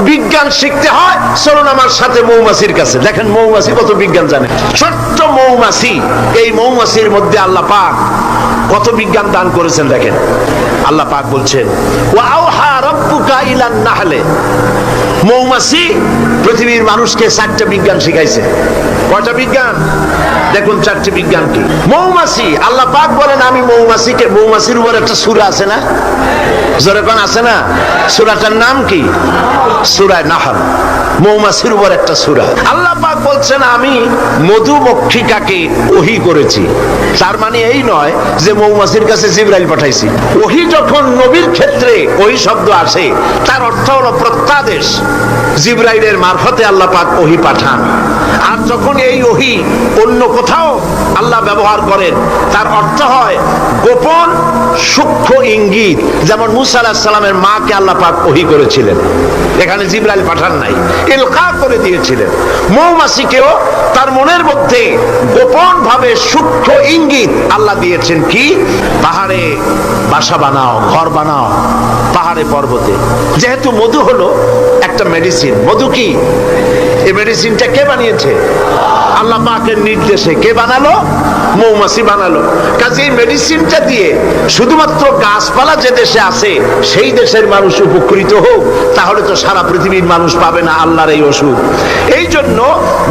বিজ্ঞান শিখতে হয়। চলুন আমার সাথে মৌমাছির কাছে। দেখেন মৌমাছি কত বিজ্ঞান জানে। ছোট্ট মৌমাছি। এই মৌমাছির মধ্যে আল্লাহ পাক কত বিজ্ঞান দান করেছেন দেখেন। আল্লাহ পাক বলছেন মৌমাছি পৃথিবীর মানুষকে চারটা বিজ্ঞান শিখাইছে। কয়টা বিজ্ঞান? দেখুন চারটি বিজ্ঞান কি। মৌমাছি, আল্লাহ পাক বলেন, আমি মৌমাছিকে, মৌমাছির উপর একটা সুরা আছে না? জোরে আছে না? সুরাটার নাম কি? সুরায় নাহাল। মৌমাছির উপর একটা সুরা। আল্লাহ পাক বলছেন, আমি মধুমক্ষিকাকে ওহি করেছি। তার মানে এই নয় যে মৌমাছির কাছে জিব্রাইল পাঠাইছি। ওহি যখন নবীর ক্ষেত্রে ওই শব্দ আসে, তার অর্থ হলো প্রত্যাদেশ। জিব্রাইলের মারফতে আল্লাহ পাক ওহি পাঠান। আর যখন এই ওহি অন্য কোথাও আল্লাহ ব্যবহার করেন, তার অর্থ হয় গোপন, সূক্ষ্ম ইঙ্গিত। যেমন মুসা আলাহিস সালামের মাকে আল্লাহ পাক ওহি করেছিলেন। এখানে জিব্রাইল পাঠান নাই, ইলকা করে দিয়েছিলেন। মৌমাছিকেও তার মনের মধ্যে গোপন ভাবে সূক্ষ্ম ইঙ্গিত আল্লাহ দিয়েছেন কি? পাহাড়ে বাসা বানাও, ঘর বানাও, পাহাড়ে পর্বতে। যেহেতু মধু হলো একটা মেডিসিন মধু কি? এই মেডিসিনটা কে বানিয়েছে? আল্লাহ পাকের নির্দেশে কে বানালো? মৌমাছি বানালো। কাজে এই মেডিসিনটা দিয়ে শুধুমাত্র গাছপালা যে দেশে আছে, সেই দেশের মানুষ উপকৃত হোক, তাহলে তো সারা পৃথিবীর মানুষ পাবে না আল্লাহর এই ওষুধ। এই জন্য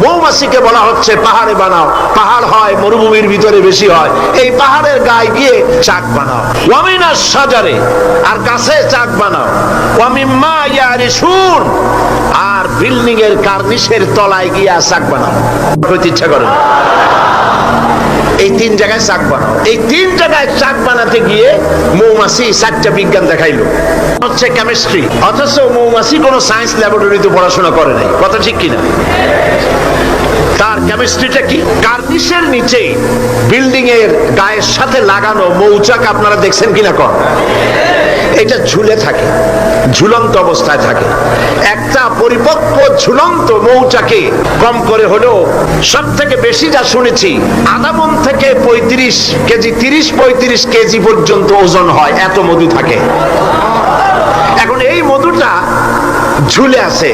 মৌমাছিকে বলা হচ্ছে, পাহাড়ে বানাও। পাহাড় হয়, মরুভূমির ভিতরে বেশি হয়। এই পাহাড়ের গায়ে গিয়ে চাক বানাও। ওয়ামিনা সাজারে আর গাছে চাক বানাও। আর বিল্ডিং এর কার্নিশের তলায় গিয়ে চাক বানাও। ইচ্ছা করে। এই তিন জায়গায় চাক বানাও। এই তিন জায়গায় চাক বানাতে গিয়ে মৌমাছি চারটা বিজ্ঞান দেখাইলো। হচ্ছে কেমিস্ট্রি অথচ মৌমাছি কোনো সায়েন্স ল্যাবরেটরিতে পড়াশোনা করে নাই। কথা ঠিক কিনা? তার কেমিস্ট্রিটা কি? কার্নিশের নিচে বিল্ডিং এর গায়ের সাথে লাগানো মৌচাক আপনারা দেখছেন কিনা কর এটা ঝুলে থাকে, ঝুলন্ত অবস্থায় থাকে। একটা পরিপক্ক ঝুলন্ত মৌচাকে কম করে হলেও সব থেকে বেশি যা শুনেছি, আধা মন থেকে পঁয়ত্রিশ কেজি, তিরিশ পঁয়ত্রিশ কেজি পর্যন্ত ওজন হয়, এত মধু থাকে। এখন এই মধুটা ঝুলে আছে,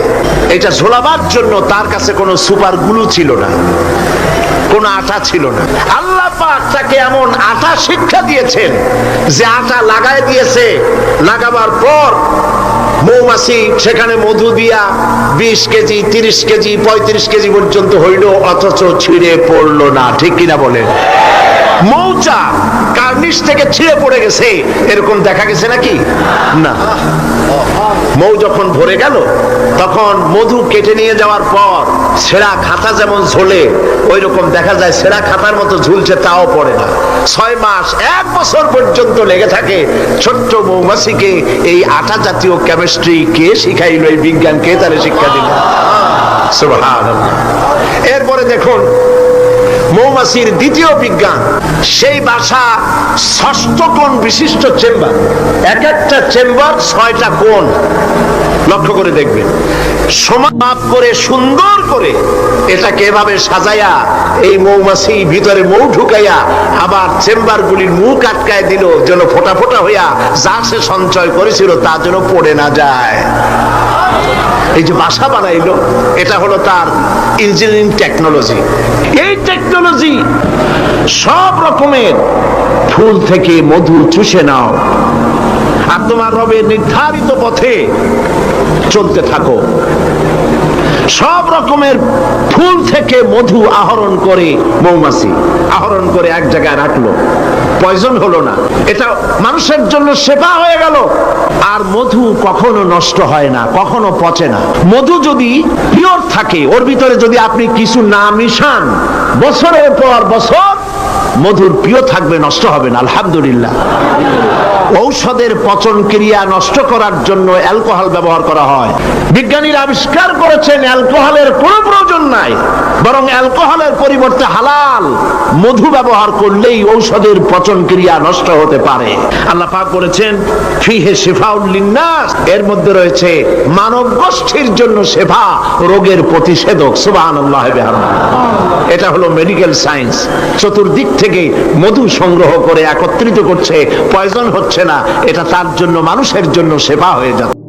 এটা ঝোলাবার জন্য তার কাছে কোনো সুপার গ্লু ছিল না। কোন আটা ছিল না। আল্লাহ পাক তাকে এমন আটা শিক্ষা দিয়েছেন যে আটা লাগায় দিয়েছে। লাগাবার পর মৌমাছি সেখানে মধু দিয়া বিশ কেজি, তিরিশ কেজি, পঁয়ত্রিশ কেজি পর্যন্ত হইল, অথচ ছিঁড়ে পড়ল না। ঠিক কিনা বলেন? মৌচা কার্নিশ থেকে ছিঁড়ে পড়ে গেছে, এরকম দেখা গেছে নাকি? না। মৌ যখন ভরে গেল, তখন মধু কেটে নিয়ে যাওয়ার পর সেরা খাতা যেমন ঝোলে ওই রকম দেখা যায় সেরা খাতার মতো ঝুলছে, তাও পড়ে না ছয় মাস, এক বছর পর্যন্ত লেগে থাকে ছোট্ট মৌমাছিকে, এই আটা জাতীয় কেমিস্ট্রি কে শিখাইল, এই বিজ্ঞান কে তাহলে শিক্ষা দিল। এরপরে দেখুন মৌমাছির দ্বিতীয় বিজ্ঞান, সেই বাসা ষষ্ঠ কোণ বিশিষ্ট চেম্বার। এক একটা চেম্বার ছয়টা কোণ। লক্ষ্য করে দেখবেন, সমান মাপ করে, সুন্দর করে এটাকে এভাবে সাজাইয়া এই মৌমাছি ভিতরে মৌ ঢুকাইয়া আবার চেম্বার গুলির মুখ আটকায় দিল, যেন ফোটা ফোটা হইয়া যা সে সঞ্চয় করেছিল তা যেন পড়ে না যায়। এই যে বাসা বানাইলো, এটা হলো তার ইঞ্জিনিয়ারিং টেকনোলজি এই টেকনোলজি সব রকমের ফুল থেকে মধু চুষে নাও আর তোমার রবের নির্ধারিত পথে চলতে থাকো। সব রকমের ফুল থেকে মধু আহরণ করে মৌমাছি, আহরণ করে এক জায়গায় রাখল। পয়জন হলো না। এটা মানুষের জন্য সেবা হয়ে গেল। আর মধু কখনো নষ্ট হয় না, কখনো পচে না। মধু যদি পিওর থাকে, ওর ভিতরে যদি আপনি কিছু না মিশান, বছরের পর বছর মধুর প্রিয় থাকবে, নষ্ট হবে না, আলহামদুলিল্লাহ। ঔষধের পচন ক্রিয়া নষ্ট করার জন্য অ্যালকোহল ব্যবহার করা হয়। বিজ্ঞানীরা আবিষ্কার করেছেন, অ্যালকোহলের কোনো প্রয়োজন নাই, বরং অ্যালকোহলের পরিবর্তে হালাল মধু ব্যবহার করলেই ঔষধের পচন ক্রিয়া নষ্ট হতে পারে। আল্লাহ পাক বলেছেন, ফিহে শেফাউল লিন্নাস, এর মধ্যে রয়েছে মানব গোষ্ঠীর জন্য সেবা রোগের প্রতিষেধক বিহামদিহি। এটা হলো মেডিকেল সায়েন্স চতুর্দিক থেকে মধু সংগ্রহ করে একত্রিত করছে প্রয়োজন হচ্ছে না। এটা তার জন্য, মানুষের জন্য সেবা হয়ে যাচ্ছে।